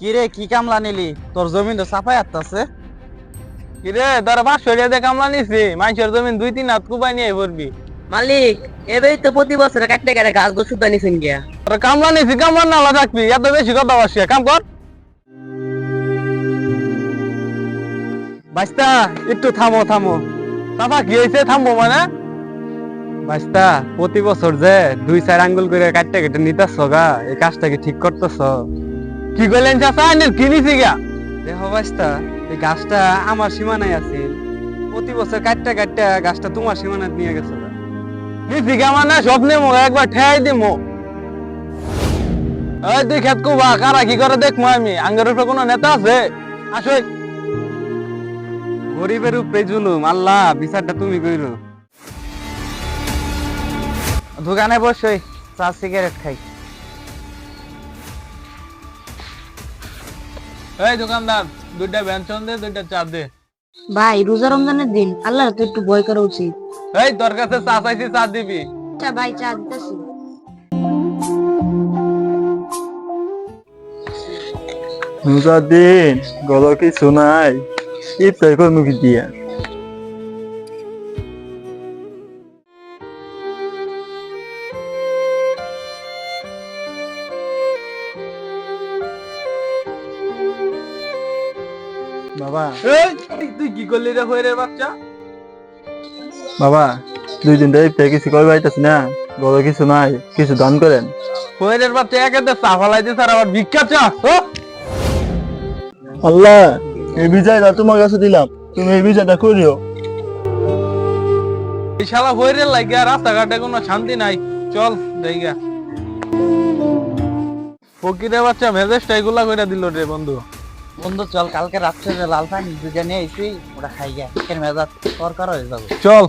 কি রে কি কামলা নিলি? তোর জমিন তো সাফাই আত্মাছে কিরে তোর পাঁচশো টাকা দিয়ে কামলা নিছি মানুষের জমিন দুই তিন হাত কুপাই নিয়ে পড়বি। মালিক এবারই তো প্রতি বছর কাটতে কাটে গাছ গোছ সুদ্ধা নিছেন গিয়া। তোর কামলা নিছি কামলা নালা থাকবি এত বেশি কথা কাম কর। বাইস্তা একটু থামো থামো। সাফা কি হয়েছে থামবো মানে? বাইস্তা প্রতি বছর যে দুই চার আঙ্গুল করে কাটতে কেটে নিতেছ গা এই কাজটাকে ঠিক করতেছ? কি করলেন চাষা আইনের কি নিছি গা দেখো বাইস্তা এই গাছটা আমার সীমানায় আছে। প্রতি বছর কাটতে কাটতে গাছটা তোমার সীমানায় নিয়ে গেছে। নিছি গা মানে সব নেমো একবার ঠেয়াই দিমো। এই তুই খেত কুবা কারা কি করে দেখব আমি? আঙ্গের উপরে কোনো নেতা আছে? আসো। গরিবের উপরে জুলুম আল্লাহ বিচারটা তুমি কইরো। দোকানে বসে চা সিগারেট খাই। এই দোকানদার দুইটা ব্যঞ্জন দে দুইটা চা দে। ভাই রোজা রমজানের দিন আল্লাহ তো একটু ভয় করা উচিত। এই তোর কাছে চা চাইছি চা দিবি। আচ্ছা ভাই চা দিতেছি। নুসাদ্দিন গল কি নাই। ইফতার করব কি দিয়া। বাবা। এই তুই কি করলি রে হয়ে রে বাচ্চা? বাবা দুই দিন ধরে ইফতার কিছু আইতাছি না? গল কিছু নাই কিছু দান করেন। হয়ে বাচ্চা একেতে চা ফালাই দিস আর আবার ভিক্ষা চা আল্লাহ এই বিজয়টা তোমার কাছে দিলাম তুমি এই বিজয়টা করিও। শালা হয়ে লাগিয়া রাস্তাঘাটে কোনো শান্তি নাই। চল জায়গা বাচ্চা মেজেসটা এগুলা কইরা দিল রে বন্ধু। বন্ধু, চল, কালকে রাত্রে লাল পানি দুজনে এসে ওটা খাই গিয়া। মেজাজ তরকার হয়ে যাবে। চল।